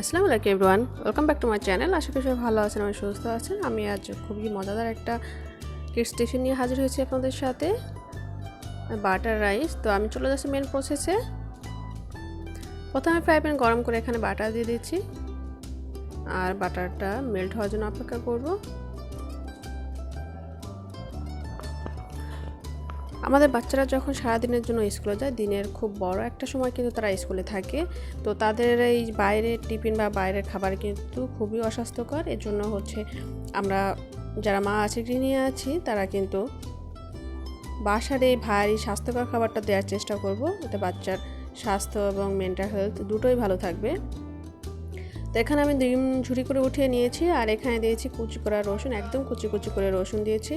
আসসালামু আলাইকুম everyone, welcome back to my channel. আশা করি সবাই ভালো আছেন, আমি সুস্থ আছেন আমি আজ খুবই মজাদার একটা কিডস স্টেশন নিয়ে হাজির হয়েছি আপনাদের সাথে, বাটার রাইস। তো আমি চলে যাচ্ছি মেন প্রসেসে প্রথমে ফ্রাই প্যান গরম করে এখানে বাটার দিয়ে দিচ্ছি। আর বাটারটা মেল্ট হওয়ার জন্য অপেক্ষা করব। আমাদের বাচ্চারা যখন সারাদিনের জন্য স্কুলে যায়, দিনের খুব বড় একটা সময় কিন্তু তারা স্কুলে থাকে। তো তাদের এই বাইরের টিফিন বা বাইরের খাবার কিন্তু খুবই অস্বাস্থ্যকর। এর জন্য হচ্ছে আমরা যারা মা আছে, গৃহিণী আছি, তারা কিন্তু বাসার এই ভারী স্বাস্থ্যকর খাবারটা দেওয়ার চেষ্টা করব। এতে বাচ্চার স্বাস্থ্য এবং মেন্টাল হেলথ দুটোই ভালো থাকবে। তো এখানে আমি ডিম ঝুড়ি করে উঠিয়ে নিয়েছি, আর এখানে দিয়েছি কুচি করা রসুন, একদম কুচি কুচি করে রসুন দিয়েছি।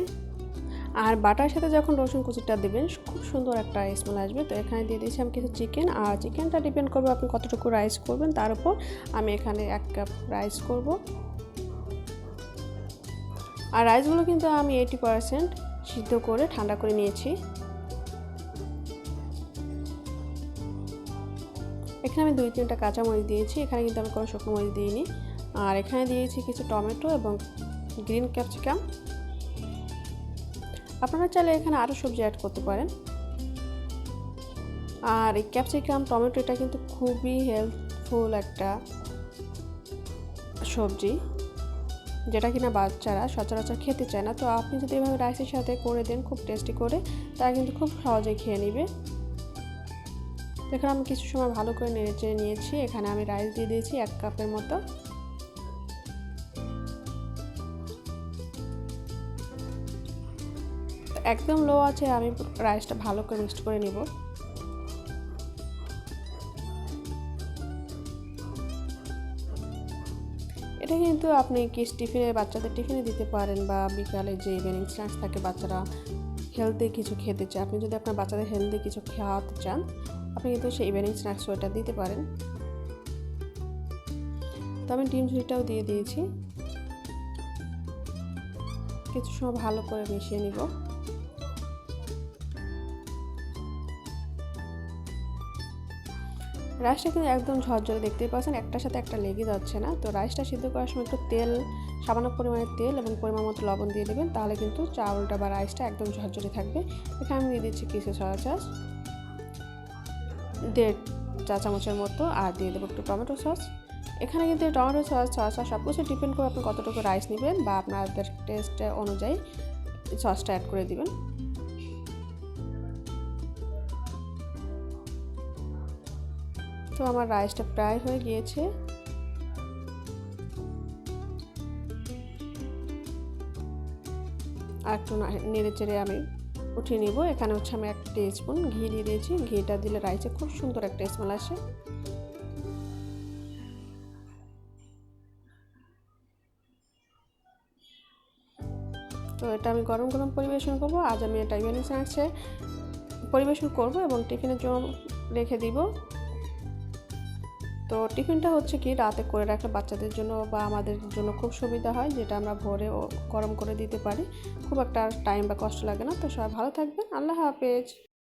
আর বাটার সাথে যখন রসুন কুচিটা দেবেন, খুব সুন্দর একটা স্মেল আসবে। তো এখানে দিয়ে দিয়েছি আমি কিছু চিকেন আর চিকেনটা ডিপেন্ড করবে আপনি কতটুকু রাইস করবেন। তার উপর আমি এখানে এক কাপ রাইস করব। আর রাইসগুলো কিন্তু আমি এইটি পারসেন্ট সিদ্ধ করে, ঠান্ডা করে নিয়েছি। এখানে আমি দুই তিনটা কাঁচামরিচ দিয়েছি। এখানে কিন্তু আমি কোনো শুকনো মরিচ দিইনি। আর এখানে দিয়েছি কিছু টমেটো এবং গ্রিন ক্যাপসিকাম আপনারা চাইলে এখানে আরও সবজি অ্যাড করতে পারেন। আর এই ক্যাপসিকাম টমেটো এটা কিন্তু খুবই হেল্পফুল একটা সবজি, যেটা কিনা বাচ্চারা সচরাচর খেতে চায় না। তো আপনি যদি এভাবে রাইসের সাথে করে দেন, খুব টেস্টি করে, তারা কিন্তু খুব সহজেই খেয়ে নেবে। এখানে আমি কিছু সময় ভালো করে নেড়ে চেড়ে নিয়েছি। এখানে আমি রাইস দিয়ে দিয়েছি এক কাপের মতো। একদম লো আছে, আমি রাইসটা ভালো করে মিক্সড করে নিব। এটা কিন্তু আপনি কিস টিফিনে বাচ্চাদের টিফিনে দিতে পারেন বা বিকালে যে ইভিনিং স্ন্যাক্স থাকে বাচ্চারা হেলদি কিছু খেতে চায়। আপনি যদি আপনার বাচ্চাদের হেলদি কিছু খাওয়াতে চান, আপনি কিন্তু সেই ইভিনিং স্ন্যাক্স ওটা দিতে পারেন। তো আমি ডিম ঝুড়িটাও দিয়ে দিয়েছি। কিছু সময় ভালো করে মিশিয়ে নিব। রাইসটা কিন্তু একদম ঝরঝরে দেখতেই পাচ্ছেন, একটার সাথে একটা লেগে যাচ্ছে না। তো রাইসটা সিদ্ধ করার সময় একটু তেল, সামান্য পরিমাণে তেল এবং পরিমাণ মতো লবণ দিয়ে দেবেন, তাহলে কিন্তু চাউলটা বা রাইসটা একদম ঝরঝরে থাকবে। এখানে আমি দিয়ে দিচ্ছি কিছু সয়া চাষ দেড় চা চামচের মতো, আর দিয়ে দেবো একটু টমেটো সস এখানে কিন্তু টমেটো সস সস সব কিছু ডিপেন্ড করে আপনি কতটুকু রাইস নেবেন বা আপনাদের টেস্ট অনুযায়ী সসটা অ্যাড করে দিবেন। তো আমার রাইসটা প্রায় হয়ে গিয়েছে। আর একটু নেড়ে চেড়ে আমি উঠিয়ে নিব। এখানে হচ্ছে আমি এক স্পুন ঘি দিয়ে দিয়েছি। ঘিটা দিলে রাইসে খুব সুন্দর একটা স্মেল আসে। তো এটা আমি গরম গরম পরিবেশন করব। আজ আমি এটা ইভেনিং স্ন্যাক্সে পরিবেশন করব এবং টিফিনের জন্য রেখে দিব। তো টিফিনটা হচ্ছে কি রাতে করে রাখলে বাচ্চাদের জন্য বা আমাদের জন্য খুব সুবিধা হয়, যেটা আমরা ভোরে গরম করে দিতে পারি। খুব একটা টাইম বা কষ্ট লাগে না। তো সবাই ভালো থাকবেন। আল্লাহ হাফেজ।